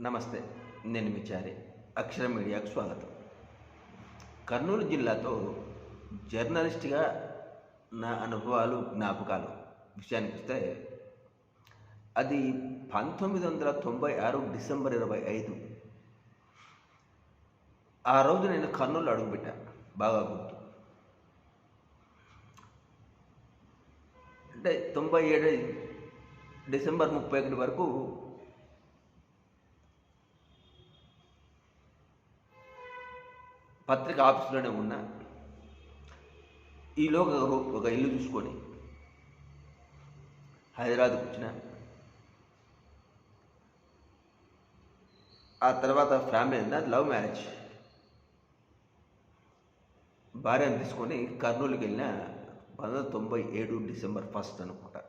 నమస్తే నేను మిచారి అక్షర మీడియాకు స్వాగతం. కర్నూలు జిల్లాతో జర్నలిస్ట్గా నా అనుభవాలు జ్ఞాపకాలు. విషయానికి వస్తే అది పంతొమ్మిది వందల తొంభై ఆరు డిసెంబర్ ఇరవై ఐదు. ఆ రోజు నేను కర్నూలు అడుగుపెట్టా బాగా గుర్తు. అంటే తొంభై ఏడు డిసెంబర్ ముప్పై ఒకటి వరకు పత్రిక ఆఫీసులోనే ఉన్నా. ఈలోగా ఒక- ఇల్లు చూసుకొని హైదరాబాద్కి వచ్చిన ఆ తర్వాత ఫ్యామిలీ అయింది లవ్ మ్యారేజ్. భార్యను తీసుకొని కర్నూలుకి వెళ్ళిన పంతొమ్మిది తొంభై ఏడు డిసెంబర్ ఫస్ట్ అనుకుంటా.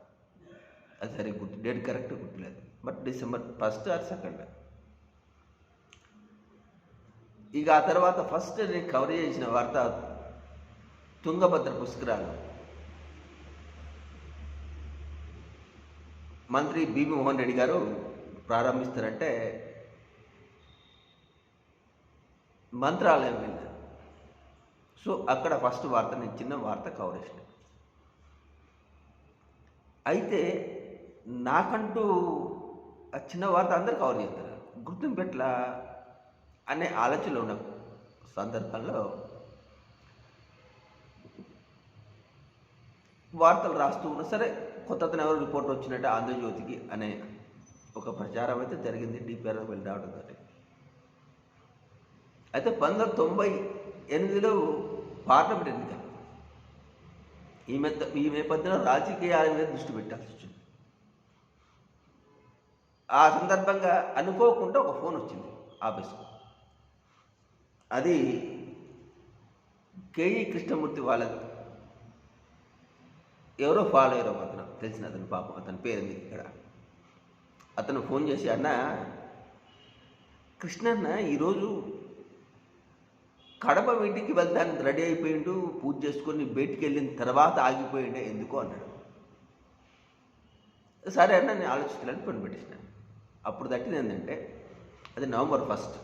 అది సరే గుర్తు డేట్ కరెక్ట్ గుర్తులేదు. But December first or second? ఇక ఆ తర్వాత ఫస్ట్ నేను కవర్ చేసిన వార్త తుంగభద్ర పుష్కరాలు. మంత్రి బీబీ మోహన్ రెడ్డి గారు ప్రారంభిస్తారంటే మంత్రాలయం వెళ్ళారు సో అక్కడ ఫస్ట్ వార్త నేను చిన్న వార్త కవర్ చేసిన. అయితే నాకంటూ ఆ చిన్న వార్త అందరు కవర్ చేస్తారు. గుర్తింపు అనే ఆలోచనలు ఉన్న సందర్భంలో వార్తలు రాస్తూ ఉన్నా సరే కొత్త ఎవరు రిపోర్ట్ వచ్చినట్టు ఆంధ్రజ్యోతికి అనే ఒక ప్రచారం అయితే జరిగింది డిపిఆర్ వెళ్ళి రావడం తోటి అయితే పంతొమ్మిది వందల తొంభై ఎనిమిదిలో పార్లమెంట్ ఎన్నిక. ఈ మెత్త ఈ నేపథ్యంలో రాజకీయాల మీద దృష్టి పెట్టాల్సి వచ్చింది. ఆ సందర్భంగా అనుకోకుండా ఒక ఫోన్ వచ్చింది ఆఫీస్కు. అది కేఈ కృష్ణమూర్తి వాళ్ళది. ఎవరో ఫాలో అయ్యారో అతను తెలిసిన అతను పాపం అతని పేరు మీకు ఇక్కడ. అతను ఫోన్ చేసి అన్న కృష్ణన్న ఈరోజు కడప మీటింగ్కి వెళ్తానికి రెడీ అయిపోయిండు పూజ చేసుకొని బయటికి వెళ్ళిన తర్వాత ఆగిపోయిండే ఎందుకు? అన్నాడు. సరే అన్న నేను ఆలోచించాలని పని పెట్టేసినాను అప్పుడు తట్టింది ఏంటంటే అది నవంబర్ ఫస్ట్.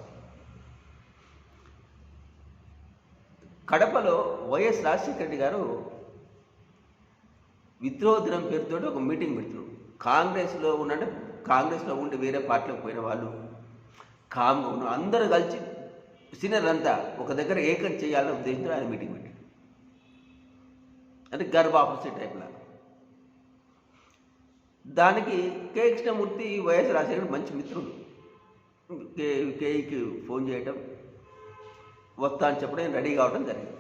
కడపలో వైఎస్ రాజశేఖర రెడ్డి గారు విద్రోహ దినం పేరుతో ఒక మీటింగ్ పెడుతున్నారు. కాంగ్రెస్లో ఉన్నట్టు కాంగ్రెస్లో ఉండి వేరే పార్టీలోకి పోయిన వాళ్ళు కామ్ అందరూ కలిసి సీనియర్ అంతా ఒక దగ్గర ఏకం చేయాలనే ఉద్దేశంతో ఆయన మీటింగ్ పెట్టాడు అంటే గర్భ ఆపోజిట్ టైప్లా. దానికి కే కృష్ణమూర్తి వైఎస్ రాజశేఖర్ మంచి మిత్రుడు కే కేఈకి ఫోన్ చేయటం వస్తా అని చెప్పడం రెడీ కావడం జరిగింది.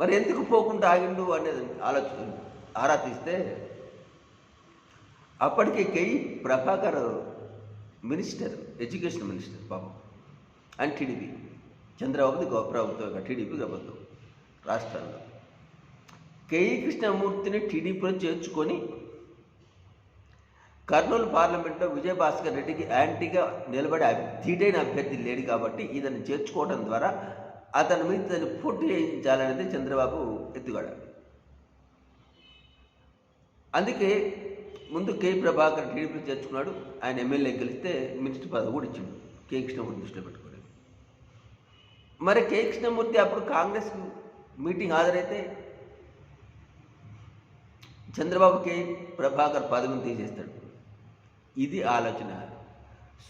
మరి ఎందుకు పోకుండా ఆగిండు అనేది ఆలోచన ఆరా తీస్తే అప్పటికి KE Prabhakar minister education minister పాపం అండ్ టీడీపీ చంద్రబాబుది గో ప్రభుత్వం టీడీపీ ప్రభుత్వం రాష్ట్రంలో. కేఈ కృష్ణమూర్తిని టీడీపీలో చేర్చుకొని కర్నూలు పార్లమెంట్లో విజయభాస్కర్ రెడ్డికి యాంటీగా నిలబడే అభ్- ధీటైన అభ్యర్థి లేడు కాబట్టి ఇతను చేర్చుకోవడం ద్వారా అతని మీద ఇతను పోటీ చేయించాలనేది చంద్రబాబు ఎత్తుగడ. అందుకే ముందు కే. ప్రభాకర్ టీడీపీ చేర్చుకున్నాడు. ఆయన ఎమ్మెల్యే గెలిస్తే మినిస్టర్ పదవి కూడా ఇచ్చిండు. కే. కృష్ణమూర్తి దృష్టిలో పెట్టుకోలేదు మరి కే. కృష్ణమూర్తి అప్పుడు కాంగ్రెస్ మీటింగ్ హాజరైతే చంద్రబాబు కే ప్రభాకర్ పదవిని తీసేస్తాడు. ఇది ఆలోచన.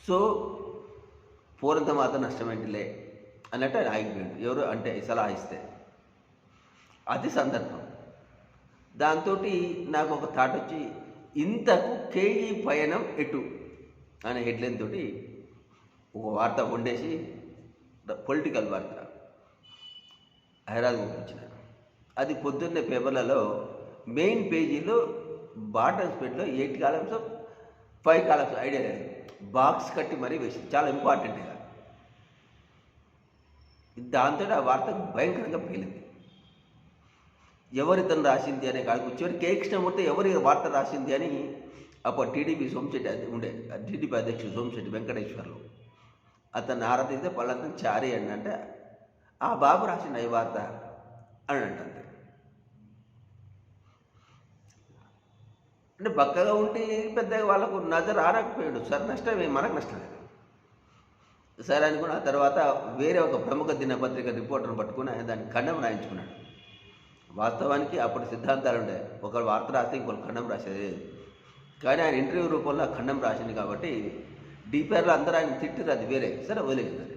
సో పూరంత మాత్రం నష్టమేంటిలే అన్నట్టు ఆయన ఆగిపోయాడు. ఎవరు అంటే సలహా ఇస్తే. అది సందర్భం. దాంతో నాకు ఒక థాట్ వచ్చి ఇంతకు కేజీ పయనం ఎటు? అనే హెడ్లైన్ తోటి ఒక వార్త వండేసి పొలిటికల్ వార్త హైదరాబాద్ పంపించిన. అది పొద్దున్నే పేపర్లలో మెయిన్ పేజీలో bottom స్పెడ్లో eight columns five columns idea లేదు. బాక్స్ కట్టి మరీ వేసి చాలా ఇంపార్టెంట్ ఇక. దాంతో ఆ వార్త భయంకరంగా పేలింది. ఎవరు ఇతను రాసింది అనే కాదు. చివరి కే కృష్ణమూర్తి ఎవరు వార్త రాసింది అని అప్పుడు టీడీపీ సోమశెట్టి అది ఉండే టీడీపీ అధ్యక్షుడు సోమశెట్టి వెంకటేశ్వర్లు అతను ఆరాధిస్తే పళ్ళంతా చారి అండి అంటే ఆ బాబు రాసిండు ఈ వార్త అని అంటే అంటే బక్కగా ఉంటే పెద్దగా వాళ్ళకు నజర్ ఆరకపోయాడు సరే నష్టమే మనకు నష్టమే. సరే అనుకుని ఆ తర్వాత వేరే ఒక ప్రముఖ దినపత్రిక రిపోర్టర్ పట్టుకుని ఆయన దాన్ని ఖండం రాయించుకున్నాడు. వాస్తవానికి అప్పుడు సిద్ధాంతాలు ఉండే. ఒకరు వార్త రాస్తే ఇంకొకరు ఖండం రాసేది కానీ ఆయన ఇంటర్వ్యూ రూపంలో ఖండం రాసింది కాబట్టి డిపిఆర్లో అందరూ ఆయన తిట్టిరు అది వేరే. సరే వదిలేదు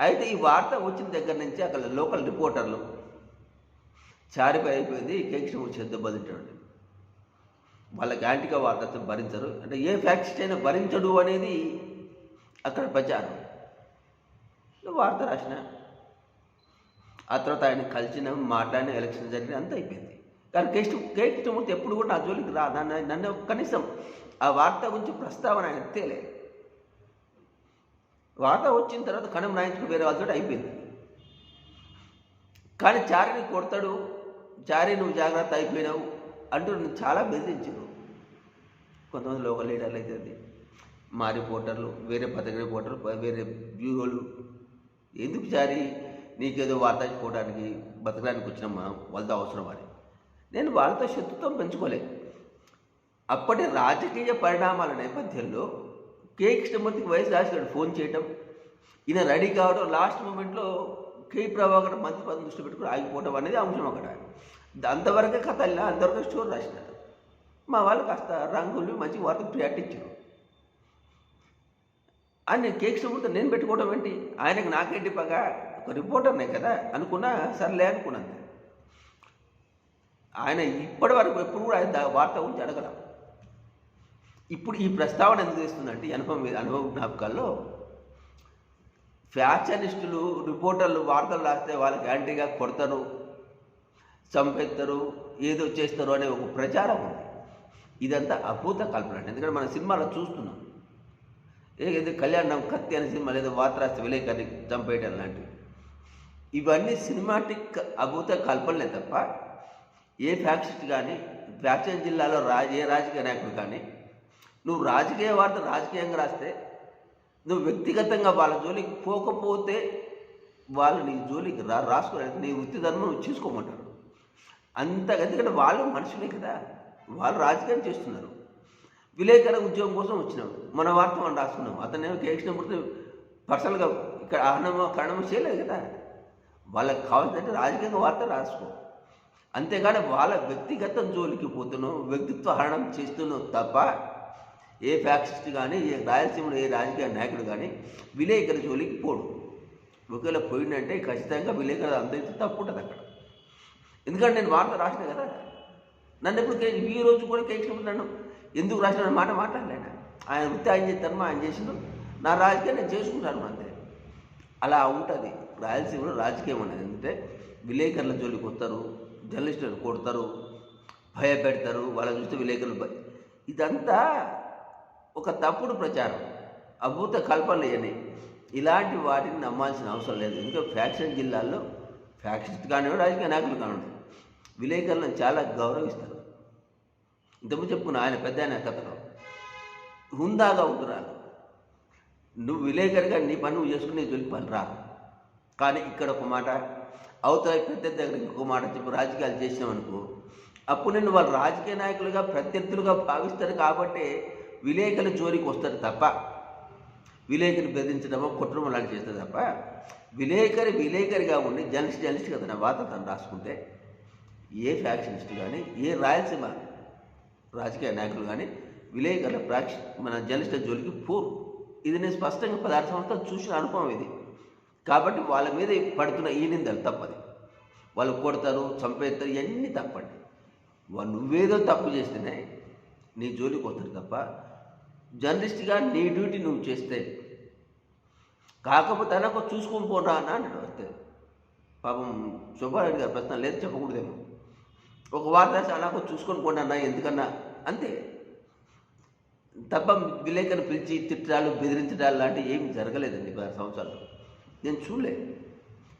అయితే ఈ వార్త వచ్చిన దగ్గర నుంచి అక్కడ లోకల్ రిపోర్టర్లు చారిపోయి అయిపోయింది. కేక్ స్టవ్ బదింటాడు వాళ్ళకి యాంటీగా వార్త భరించరు. అంటే ఏ ఫ్యాక్సిస్ట్ అయినా భరించడు అనేది అక్కడ ప్రచారం. వార్త రాసిన ఆ తర్వాత ఆయన కలిసిన మాట్లాడిన ఎలక్షన్ జరిగిన అంతా అయిపోయింది. కానీ కేసు కే కృష్ణమూర్తి ఎప్పుడు కూడా నా జోలికి రా నన్ను నన్ను కనీసం ఆ వార్త గురించి ప్రస్తావన ఆయన తేలే వార్త వచ్చిన తర్వాత కణం రాయించుకుని వేరే వాళ్ళతో అయిపోయింది. కానీ చారిని కొడతాడు చారి నువ్వు జాగ్రత్త అయిపోయినావు అంటూ నన్ను చాలా బెదిరించారు. కొంతమంది లోకల్ లీడర్లు అయితే అది మా రిపోర్టర్లు వేరే పత్రిక రిపోర్టర్లు వేరే బ్యూరోలు ఎందుకు జారి? నీకేదో వార్త చెప్పుకోవడానికి బతకడానికి వచ్చిన మనం వాళ్ళతో అవసరం అని. నేను వాళ్ళతో శత్రుత్వం పెంచుకోలే. అప్పటి రాజకీయ పరిణామాల నేపథ్యంలో కే కృష్ణమూర్తికి వయసు రాసిగాడు ఫోన్ చేయటం ఈయన రెడీ కావడం లాస్ట్ మూమెంట్లో కే ప్రభాకర్ మంత్రి పదం దృష్టి పెట్టుకుని ఆగిపోవడం అనేది అంశం అక్కడ అంతవరకే కథ అంతవరకు స్టోర్ రాసినారు మా వాళ్ళు కాస్త రంగులు మంచి వార్తలు ప్రియారిటీ ఇచ్చారు. అని కేక్ కృష్ణమూర్తి నేను పెట్టుకోవడం ఏంటి? ఆయనకు నాకేంటి పగా? ఒక రిపోర్టర్నే కదా అనుకున్నా సర్లే అనుకున్నాను. ఆయన ఇప్పటి వరకు ఎప్పుడు కూడా ఆయన వార్త గురించి అడగల. ఇప్పుడు ఈ ప్రస్తావన ఎందుకు తెస్తుందంటే ఈ అనుభవం మీద- అనుభవ జ్ఞాపకాల్లో ఫ్యాషనిస్టులు రిపోర్టర్లు వార్తలు రాస్తే వాళ్ళకి యాంటీగా కొడతారు చంపేస్తారు ఏదో చేస్తారు అనే ఒక ప్రచారం ఉంది. ఇదంతా అభూత కల్పన ఎందుకంటే మన సినిమాలో చూస్తున్నాం. ఏదో కళ్యాణం కత్తి అనే సినిమా లేదా వార్త రాస్తే విలేకరిని చంపేయటం లాంటివి. ఇవన్నీ సినిమాటిక్ అభూత కల్పనలే తప్ప ఏ ఫ్యాక్సిస్ట్ కానీ ఫ్యాక్షన్ జిల్లాలో రాజ ఏ రాజకీయ నాయకుడు కానీ నువ్వు రాజకీయ వార్త రాజకీయంగా రాస్తే నువ్వు వ్యక్తిగతంగా వాళ్ళ జోలికి పోకపోతే వాళ్ళు నీ జోలికి రా రాసుకోలేదు నీ వృత్తి ధర్మం నువ్వు చూసుకోమంటారు. అంత ఎందుకంటే వాళ్ళు మనుషులే కదా. వాళ్ళు రాజకీయం చేస్తున్నారు. విలేకర ఉద్యోగం కోసం వచ్చినాం. మన వార్త మనం రాసుకున్నాం. అతనేమో కేక్షణమూర్తి పర్సనల్గా ఇక్కడ అహనమో కరణమో చేయలేదు కదా. వాళ్ళకి కావాల్సిందంటే రాజకీయంగా వార్త రాసుకో. అంతేగాని వాళ్ళ వ్యక్తిగత జోలికి పోతున్నావు వ్యక్తిత్వ హరణం చేస్తున్నావు తప్ప ఏ ఫ్యాక్సిస్ట్ కానీ ఏ రాయలసీమలో ఏ రాజకీయ నాయకుడు కానీ విలేకరుల జోలికి పోడు. ఒకవేళ పోయిందంటే ఖచ్చితంగా విలేకరులు అందరితో తప్పు ఉంటుంది అక్కడ ఎందుకంటే నేను వార్త రాసిన కదా. నన్ను ఎప్పుడు కే ఈ రోజు కూడా కేసులు నన్ను ఎందుకు రాసిన మాట మాట్లాడలేను ఆయన. వృత్తి ఆయన చేస్తాను ఆయన చేసిండు. నా రాజకీయం నేను చేసుకుంటాను అంతే. అలా ఉంటుంది. రాయలసీమలో రాజకీయం అనేది ఎందుకంటే విలేకరుల జోలికి వస్తారు జర్నలిస్టులు కొడతారు భయపెడతారు. వాళ్ళని చూస్తే విలేకరులు ఇదంతా ఒక తప్పుడు ప్రచారం. అభూత కల్పనలు అని ఇలాంటి వాటిని నమ్మాల్సిన అవసరం లేదు. ఎందుకంటే ఫ్యాక్షన్ జిల్లాల్లో ఫ్యాక్షన్ కానివ్వండి రాజకీయ నాయకులు కానివ్వండి. విలేకరులను చాలా గౌరవిస్తారు. ఇంతకు చెప్పుకున్న ఆయన పెద్ద ఆయన కథలో హుందాగా ఉంటున్నారు నువ్వు విలేకరిగా నీ పని నువ్వు చేసుకుని నీ జోలికి పని రా. కానీ ఇక్కడ ఒక మాట అవతల పెద్ద దగ్గర ఇంకొక మాట చెప్పి రాజకీయాలు చేసినామనుకో అప్పుడు నేను వాళ్ళు రాజకీయ నాయకులుగా ప్రత్యర్థులుగా భావిస్తారు కాబట్టి విలేకరుల జోలికి వస్తారు తప్ప విలేకరిని బెదిరించడమో కుట్రమో లాంటి చేస్తారు తప్ప విలేకరి విలేకరిగా ఉండి జర్నలిస్ట్ జర్నలిస్ట్గా కదా వాత తను రాసుకుంటే ఏ ఫ్యాక్షనిస్ట్ కానీ ఏ రాయలసీమ రాజకీయ నాయకులు కానీ విలేకరుల ప్రాక్ష మన జర్నలిస్టుల జోలికి పోరు ఇది నేను స్పష్టంగా పదహారు సంవత్సరాలు చూసిన అనుభవం ఇది. కాబట్టి వాళ్ళ మీద పడుతున్న ఈ నిందలు తప్పది. వాళ్ళు కొడతారు చంపేస్తారు ఇవన్నీ తప్పండి. వాళ్ళు నువ్వేదో తప్పు చేస్తేనే నీ జోలికి వస్తారు తప్ప జర్నలిస్ట్గా నీ డ్యూటీ నువ్వు చేస్తే కాకపోతే అనకు చూసుకొని పోరా అని అన్నాడు అంతే. పాపం సుబ్బారెడ్డి గారు ప్రశ్న లేదు చెప్పకూడదేమో. ఒక వార్త చాలా అలాగో చూసుకొని పోండి అన్న ఎందుకన్నా? అంతే. తప్ప విలేకరుని పిలిచి తిట్టడాలు బెదిరించడాలు లాంటివి ఏమి జరగలేదండి పది సంవత్సరాలు నేను చూడలే.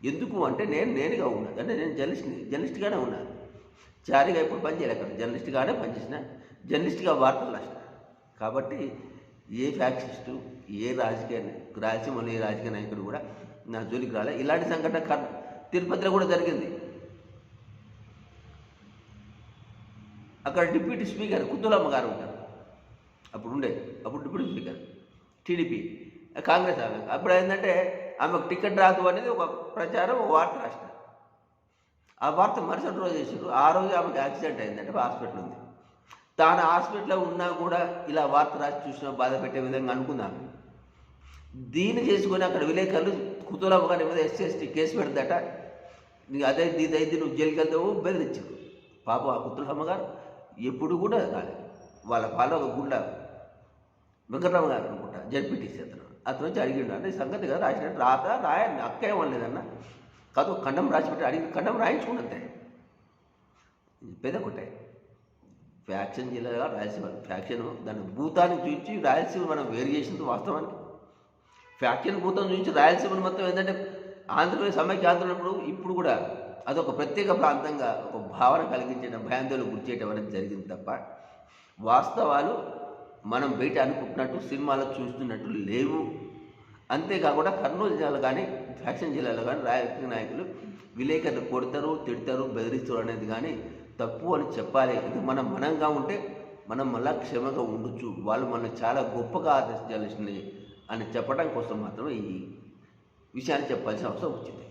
ఎందుకు అంటే నేను నేనుగా ఉన్నాను అంటే నేను జర్నలిస్ట్ని జర్నలిస్ట్గానే ఉన్నాను జారీగా ఎప్పుడు పనిచేయలే అక్కడ జర్నలిస్ట్గానే పనిచేసిన జర్నలిస్ట్గా వార్తలు రాసిన. కాబట్టి ఏ ఫ్యాక్షనిస్టు ఏ రాజకీయ రాయలసీమలో ఏ రాజకీయ నాయకుడు కూడా నా జోలికి రాలే. ఇలాంటి సంఘటన కర్ తిరుపతిలో కూడా జరిగింది. అక్కడ డిప్యూటీ స్పీకర్ కుత్తులమ్మ గారు ఉంటారు. అప్పుడు ఉండే అప్పుడు డిప్యూటీ స్పీకర్ టీడీపీ కాంగ్రెస్ ఆమె. అప్పుడు ఏంటంటే ఆమెకు టికెట్ రాదు అనేది ఒక ప్రచారం ఒక వార్త రాసిన. ఆ వార్త మరుసటి రోజు చేసారు ఆ రోజు ఆమెకు యాక్సిడెంట్ అయిందంటే హాస్పిటల్ ఉంది. తాను హాస్పిటల్లో ఉన్నా కూడా ఇలా వార్త రాసి చూసినా బాధ పెట్టే విధంగా అనుకున్నాను దీన్ని చేసుకొని అక్కడ విలేకరులు కుతూలమ్మ గారి మీద ఎస్సీ కేసు పెడతాట నీకు అదే ఇది అయితే నువ్వు జైలుకి వెళ్తావు బెదిరించారు పాప ఆ కుతులమ్మ గారు ఎప్పుడు కూడా రాలేదు వాళ్ళ పాల ఒక గుండా వెంకటరామ గారు అనుకుంటా జడ్పీటీసీ అతను అతను వచ్చి అడిగిండు అంటే సంగతి కదా రాసినట్టు రాత రాయండి అక్క ఏమనలేదన్న. కాదు ఖండం రాసిపెట్టి అడిగి ఖండం రాయించుకుంటే పెద్ద కొట్టే. ఫ్యాక్షన్ జిల్లాగా రాయలసీమ ఫ్యాక్షన్ దాని భూతాన్ని చూపించి రాయలసీమ మనం వేరు చేసింది వాస్తవానికి. ఫ్యాక్షన్ భూతం చూపించి రాయలసీమను మొత్తం ఏంటంటే ఆంధ్రప్రదేశ్ సమైక్య ఆంధ్రప్రదేశ్ ఇప్పుడు కూడా అదొక ప్రత్యేక ప్రాంతంగా ఒక భావన కలిగించడం భయాందోళన గురిచేయడం అనేది జరిగింది తప్ప వాస్తవాలు మనం బయట అనుకుంటున్నట్టు సినిమాలో చూస్తున్నట్టు లేవు. అంతేకాకుండా కర్నూలు జిల్లాలో కానీ ఫ్యాక్షన్ జిల్లాలో కానీ రాజకీయ నాయకులు విలేకరులు కొడతారు తిడతారు బెదిరిస్తారు అనేది కానీ తప్పు అని చెప్పాలి. ఇది మనం మనంగా ఉంటే మనం మళ్ళా క్షమగా ఉండొచ్చు. వాళ్ళు మనం చాలా గొప్పగా ఆదర్శించాల్సింది అని చెప్పడం కోసం మాత్రమే ఈ విషయాన్ని చెప్పాల్సిన అవసరం వచ్చింది.